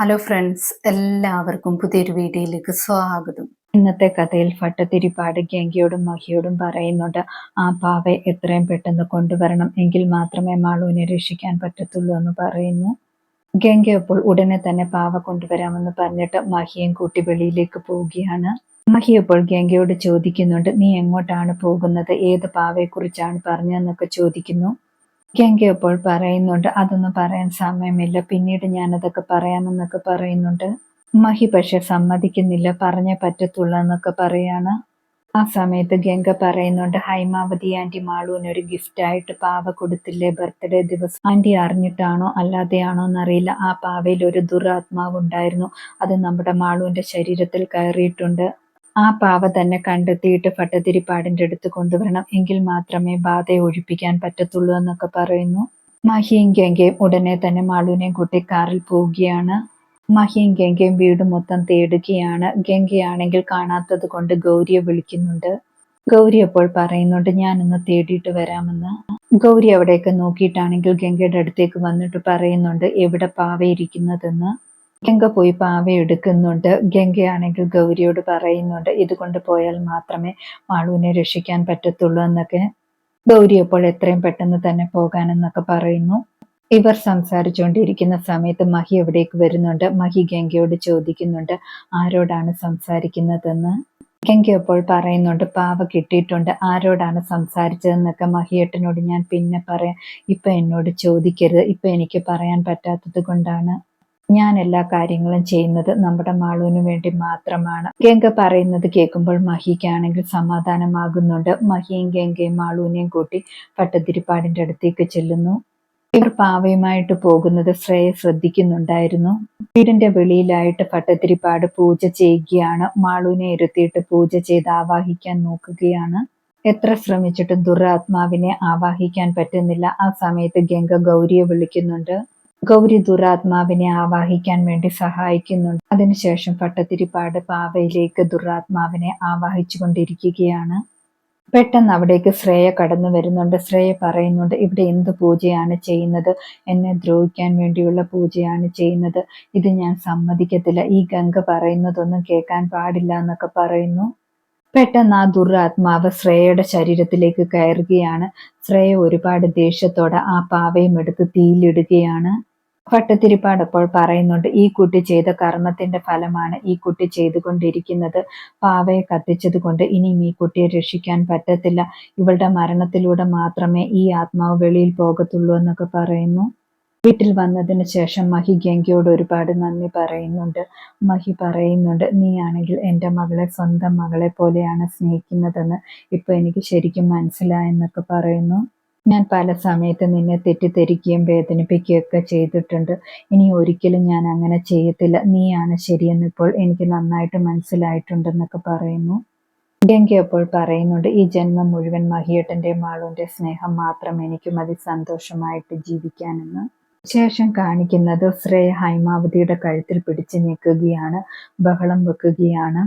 Hello friends എല്ലാവർക്കും പുതിയൊരു വീഡിയോയിലേക്ക് സ്വാഗതം. ഇന്നത്തെ കഥയിൽ ഭട്ടതിരിപ്പാട് ഗംഗയോടും മഹിയോടും പറയുന്നുണ്ട് ആ പാവെ എത്രയും പെട്ടെന്ന് കൊണ്ടുവരണം എങ്കിൽ മാത്രമേ മാളുവിനെ രക്ഷിക്കാൻ പറ്റത്തുള്ളൂ എന്ന് പറയുന്നു. ഗംഗ അപ്പോൾ ഉടനെ തന്നെ പാവ കൊണ്ടുവരാമെന്ന് പറഞ്ഞിട്ട് മഹിയും കൂട്ടി വെളിയിലേക്ക് പോവുകയാണ്. മഹി അപ്പോൾ ഗംഗയോട് ചോദിക്കുന്നുണ്ട് നീ എങ്ങോട്ടാണ് പോകുന്നത്? ഏത് പാവയെക്കുറിച്ചാണ് പറഞ്ഞതെന്നൊക്കെ ചോദിക്കുന്നു. ഗംഗ അപ്പോൾ പറയുന്നുണ്ട് അതൊന്നും പറയാൻ സമയമില്ല. പിന്നീട് ഞാനതൊക്കെ പറയാമെന്നൊക്കെ പറയുന്നുണ്ട്. മഹി പക്ഷെ സമ്മതിക്കുന്നില്ല. പറഞ്ഞേ പറ്റത്തുള്ളൂ എന്നൊക്കെ പറയാണ്. ആ സമയത്ത് ഗംഗ പറയുന്നുണ്ട് ഹൈമാവതി ആന്റി മാളുവിന് ഒരു ഗിഫ്റ്റ് ആയിട്ട് പാവ കൊടുത്തില്ലേ? ബർത്ത്ഡേ ദിവസം. ആന്റി അറിഞ്ഞിട്ടാണോ? അല്ലാതെയാണോ എന്നറിയില്ല. ആ പാവയിൽ ഒരു ദുരാത്മാവ് ഉണ്ടായിരുന്നു അത് നമ്മുടെ മാളുവിന്റെ ശരീരത്തിൽ കയറിയിട്ടുണ്ട്. ആ പാവ തന്നെ കണ്ടെത്തിയിട്ട് ഭട്ടതിരിപ്പാടിന്റെ അടുത്ത് കൊണ്ടുവരണം. എങ്കിൽ മാത്രമേ ബാധയെ ഒഴിപ്പിക്കാൻ പറ്റത്തുള്ളൂ എന്നൊക്കെ പറയുന്നു. മഹിയും ഗംഗയും ഉടനെ തന്നെ മാളുവിനെയും കൂട്ടി കാറിൽ പോവുകയാണ്. മഹിയും ഗംഗയും വീട് മൊത്തം തേടുകയാണ്. ഗംഗയാണെങ്കിൽ കാണാത്തത് കൊണ്ട് ഗൗരിയെ വിളിക്കുന്നുണ്ട്. ഗൗരി അപ്പോൾ പറയുന്നുണ്ട് ഞാനൊന്ന് തേടിയിട്ട് വരാമെന്ന്. ഗൗരി അവിടെയൊക്കെ നോക്കിയിട്ടാണെങ്കിൽ ഗംഗയുടെ അടുത്തേക്ക് വന്നിട്ട് പറയുന്നുണ്ട് എവിടെ പാവയിരിക്കുന്നതെന്ന് ഗംഗ പോയി പാവ എടുക്കുന്നുണ്ട്. ഗംഗയാണെങ്കിൽ ഗൗരിയോട് പറയുന്നുണ്ട് ഇതുകൊണ്ട് പോയാൽ മാത്രമേ മാളുവിനെ രക്ഷിക്കാൻ പറ്റത്തുള്ളൂ എന്നൊക്കെ. ഗൗരി അപ്പോൾ എത്രയും പെട്ടെന്ന് തന്നെ പോകാനെന്നൊക്കെ പറയുന്നു. ഇവർ സംസാരിച്ചുകൊണ്ടിരിക്കുന്ന സമയത്ത് മഹി എവിടേക്ക് വരുന്നുണ്ട്. മഹി ഗംഗയോട് ചോദിക്കുന്നുണ്ട് ആരോടാണ് സംസാരിക്കുന്നതെന്ന്? ഗംഗ അപ്പോൾ പറയുന്നുണ്ട് പാവ കിട്ടിയിട്ടുണ്ട്. ആരോടാണ് സംസാരിച്ചതെന്നൊക്കെ മഹിയേട്ടനോട് ഞാൻ പിന്നെ പറയാം. ഇപ്പൊ എന്നോട് ചോദിക്കരുത്. ഇപ്പൊ എനിക്ക് പറയാൻ പറ്റാത്തത് കൊണ്ടാണ്. ഞാൻ എല്ലാ കാര്യങ്ങളും ചെയ്യുന്നത് നമ്മുടെ മാളുവിന് വേണ്ടി മാത്രമാണ്. ഗംഗ പറയുന്നത് കേൾക്കുമ്പോൾ മഹിക്കാണെങ്കിൽ സമാധാനമാകുന്നുണ്ട്. മഹിയും ഗംഗയും മാളുവിനെയും കൂട്ടി പട്ടതിരിപ്പാടിന്റെ അടുത്തേക്ക് ചെല്ലുന്നു. ഇവർ പാവയുമായിട്ട് പോകുന്നത് ശ്രേയ ശ്രദ്ധിക്കുന്നുണ്ടായിരുന്നു. വീടിന്റെ വെളിയിലായിട്ട് പട്ടത്തിരിപ്പാട് പൂജ ചെയ്യുകയാണ്. മാളുവിനെ ഇരുത്തിയിട്ട് പൂജ ചെയ്ത് ആവാഹിക്കാൻ നോക്കുകയാണ്. എത്ര ശ്രമിച്ചിട്ടും ദുരാത്മാവിനെ ആവാഹിക്കാൻ പറ്റുന്നില്ല. ആ സമയത്ത് ഗംഗ ഗൗരിയെ വിളിക്കുന്നുണ്ട്. ഗൗരി ദുരാത്മാവിനെ ആവാഹിക്കാൻ വേണ്ടി സഹായിക്കുന്നുണ്ട്. അതിനുശേഷം പട്ടത്തിരിപ്പാട് പാവയിലേക്ക് ദുരാത്മാവിനെ ആവാഹിച്ചുകൊണ്ടിരിക്കുകയാണ്. പെട്ടെന്ന് അവിടേക്ക് ശ്രേയ കടന്നു വരുന്നുണ്ട്. ശ്രേയ പറയുന്നുണ്ട് ഇവിടെ എന്ത് പൂജയാണ് ചെയ്യുന്നത്? എന്നെ ദ്രോഹിക്കാൻ വേണ്ടിയുള്ള പൂജയാണ് ചെയ്യുന്നത്. ഇത് ഞാൻ സമ്മതിക്കത്തില്ല. ഈ ഗംഗ പറയുന്നതൊന്നും കേൾക്കാൻ പാടില്ല എന്നൊക്കെ പറയുന്നു. പെട്ടെന്ന് ആ ദുരാത്മാവ് ശ്രേയയുടെ ശരീരത്തിലേക്ക് കയറുകയാണ്. ശ്രേയ ഒരുപാട് ദേഷ്യത്തോടെ ആ പാവയും എടുത്ത് തീയിലിടുകയാണ്. ഭട്ടത്തിരിപ്പാട് അപ്പോൾ പറയുന്നുണ്ട് ഈ കുട്ടി ചെയ്ത കർമ്മത്തിന്റെ ഫലമാണ് ഈ കുട്ടി ചെയ്തുകൊണ്ടിരിക്കുന്നത്. പാവയെ കത്തിച്ചത് കൊണ്ട് ഇനിയും ഈ കുട്ടിയെ രക്ഷിക്കാൻ പറ്റത്തില്ല. ഇവളുടെ മരണത്തിലൂടെ മാത്രമേ ഈ ആത്മാവ് വെളിയിൽ പോകത്തുള്ളൂ എന്നൊക്കെ പറയുന്നു. വീട്ടിൽ വന്നതിന് ശേഷം മഹി ഗംഗയോട് ഒരുപാട് നന്ദി പറയുന്നുണ്ട്. മഹി പറയുന്നുണ്ട് നീ ആണെങ്കിൽ എന്റെ മകളെ സ്വന്തം മകളെ പോലെയാണ് സ്നേഹിക്കുന്നതെന്ന് ഇപ്പൊ എനിക്ക് ശരിക്കും മനസ്സിലായെന്നൊക്കെ പറയുന്നു. ഞാൻ പല സമയത്ത് നിന്നെ തെറ്റിദ്ധരിക്കുകയും വേദനിപ്പിക്കുകയൊക്കെ ചെയ്തിട്ടുണ്ട്. ഇനി ഒരിക്കലും ഞാൻ അങ്ങനെ ചെയ്യത്തില്ല. നീയാണ് ശരിയെന്ന് ഇപ്പോൾ എനിക്ക് നന്നായിട്ട് മനസ്സിലായിട്ടുണ്ടെന്നൊക്കെ പറയുന്നു. ഗംഗ അപ്പോൾ പറയുന്നുണ്ട് ഈ ജന്മം മുഴുവൻ മഹിയേട്ടന്റെ മാളുവിന്റെ സ്നേഹം മാത്രം എനിക്ക് മതി സന്തോഷമായിട്ട് ജീവിക്കാനെന്ന്. ശേഷം കാണിക്കുന്നത് ശ്രേയ ഹൈമാവതിയുടെ കഴുത്തിൽ പിടിച്ചു നിൽക്കുകയാണ് ബഹളം വെക്കുകയാണ്.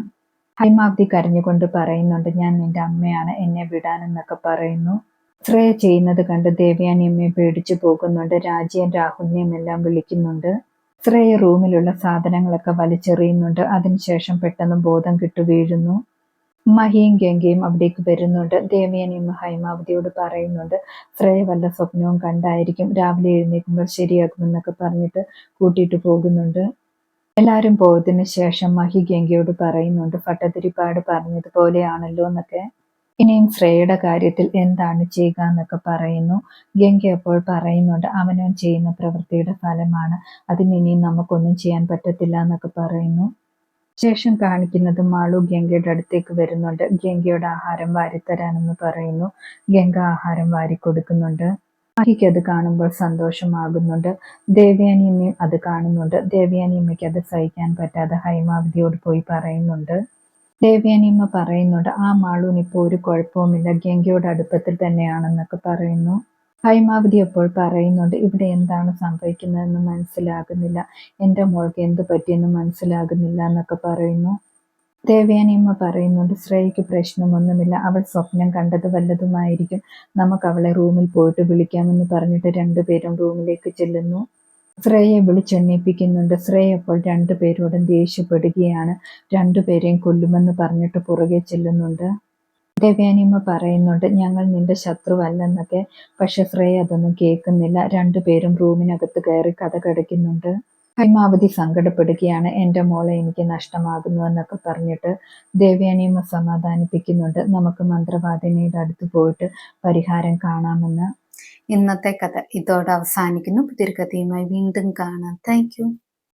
ഹൈമാവതി കരഞ്ഞുകൊണ്ട് പറയുന്നുണ്ട് ഞാൻ നിന്റെ അമ്മയാണ് എന്നെ വിടാനെന്നൊക്കെ പറയുന്നു. ശ്രേയ ചെയ്യുന്നത് കണ്ട് ദേവയാനിയമ്മയെ പേടിച്ചു പോകുന്നുണ്ട്. രാജിയൻ രാഹുലിനെയും എല്ലാം വിളിക്കുന്നുണ്ട്. ശ്രേയ റൂമിലുള്ള സാധനങ്ങളൊക്കെ വലിച്ചെറിയുന്നുണ്ട്. അതിനുശേഷം പെട്ടെന്ന് ബോധം കിട്ടു വീഴുന്നു. മഹിയും ഗംഗയും അവിടേക്ക് വരുന്നുണ്ട്. ദേവയാനിയമ്മ ഹൈമാവതിയോട് പറയുന്നുണ്ട് ശ്രേയ വല്ല സ്വപ്നവും കണ്ടായിരിക്കും. രാവിലെ എഴുന്നേൽക്കുമ്പോൾ ശരിയാക്കുമെന്നൊക്കെ പറഞ്ഞിട്ട് കൂട്ടിയിട്ട് പോകുന്നുണ്ട്. എല്ലാവരും പോയതിനു ശേഷം മഹി ഗംഗയോട് പറയുന്നുണ്ട് ഭട്ടതിരിപ്പാട് പറഞ്ഞതുപോലെയാണല്ലോ എന്നൊക്കെ. ഇനിയും ശ്രേയയുടെ കാര്യത്തിൽ എന്താണ് ചെയ്യുക എന്നൊക്കെ പറയുന്നു. ഗംഗ അപ്പോൾ പറയുന്നുണ്ട് അവനവൻ ചെയ്യുന്ന പ്രവൃത്തിയുടെ ഫലമാണ്. അതിനിനിയും നമുക്കൊന്നും ചെയ്യാൻ പറ്റത്തില്ല എന്നൊക്കെ പറയുന്നു. ശേഷം കാണിക്കുന്നത് മാളു ഗംഗയുടെ അടുത്തേക്ക് വരുന്നുണ്ട്. ഗംഗയുടെ ആഹാരം വാരിത്തരാനെന്ന് പറയുന്നു. ഗംഗ ആഹാരം വാരി കൊടുക്കുന്നുണ്ട് അഹിക്ക് അത് കാണുമ്പോൾ സന്തോഷമാകുന്നുണ്ട്. ദേവയാനിയമ്മയും അത് കാണുന്നുണ്ട്. ദേവയാനിയമ്മയ്ക്ക് അത് സഹിക്കാൻ പറ്റാതെ ഹൈമാവതിയോട് പോയി പറയുന്നുണ്ട്. ദേവയാനിയമ്മ പറയുന്നുണ്ട് ആ മാളൂന് ഇപ്പോൾ ഒരു കുഴപ്പവുമില്ല ഗംഗയുടെ അടുപ്പത്തിൽ തന്നെയാണെന്നൊക്കെ പറയുന്നു. ഹൈമാവതി അപ്പോൾ പറയുന്നുണ്ട് ഇവിടെ എന്താണ് സംഭവിക്കുന്നതെന്ന് മനസ്സിലാകുന്നില്ല. എന്റെ മോൾക്ക് എന്ത് പറ്റിയെന്ന് മനസ്സിലാകുന്നില്ല എന്നൊക്കെ പറയുന്നു. ദേവയാനിയമ്മ പറയുന്നുണ്ട് ശ്രേയയ്ക്ക് പ്രശ്നമൊന്നുമില്ല അവൾ സ്വപ്നം കണ്ടത് വല്ലതുമായിരിക്കും. നമുക്ക് അവളെ റൂമിൽ പോയിട്ട് വിളിക്കാമെന്ന് പറഞ്ഞിട്ട് രണ്ടുപേരും റൂമിലേക്ക് ചെല്ലുന്നു. ശ്രേയെ വിളിച്ചെണ്ണീപ്പിക്കുന്നുണ്ട് ശ്രേയ അപ്പോൾ രണ്ടുപേരോടും ദേഷ്യപ്പെടുകയാണ്. രണ്ടുപേരെയും കൊല്ലുമെന്ന് പറഞ്ഞിട്ട് പുറകെ ചെല്ലുന്നുണ്ട്. ദേവ്യാനിമ്മ പറയുന്നുണ്ട് ഞങ്ങൾ നിന്റെ ശത്രുവല്ലെന്നൊക്കെ. പക്ഷെ ശ്രേയ അതൊന്നും കേൾക്കുന്നില്ല. രണ്ടുപേരും റൂമിനകത്ത് കയറി കഥ കടയ്ക്കുന്നുണ്ട് ഹൈമാവതി സങ്കടപ്പെടുകയാണ്. എന്റെ മോളെ എനിക്ക് നഷ്ടമാകുന്നു എന്നൊക്കെ പറഞ്ഞിട്ട് ദേവയാനിയമ്മ സമാധാനിപ്പിക്കുന്നുണ്ട്. നമുക്ക് മന്ത്രവാദിനിയുടെ അടുത്ത് പോയിട്ട് പരിഹാരം കാണാമെന്ന്. ഇന്നത്തെ കഥ ഇതോടെ അവസാനിക്കുന്നു. പുതിയൊരു കഥയുമായി വീണ്ടും കാണാം. താങ്ക്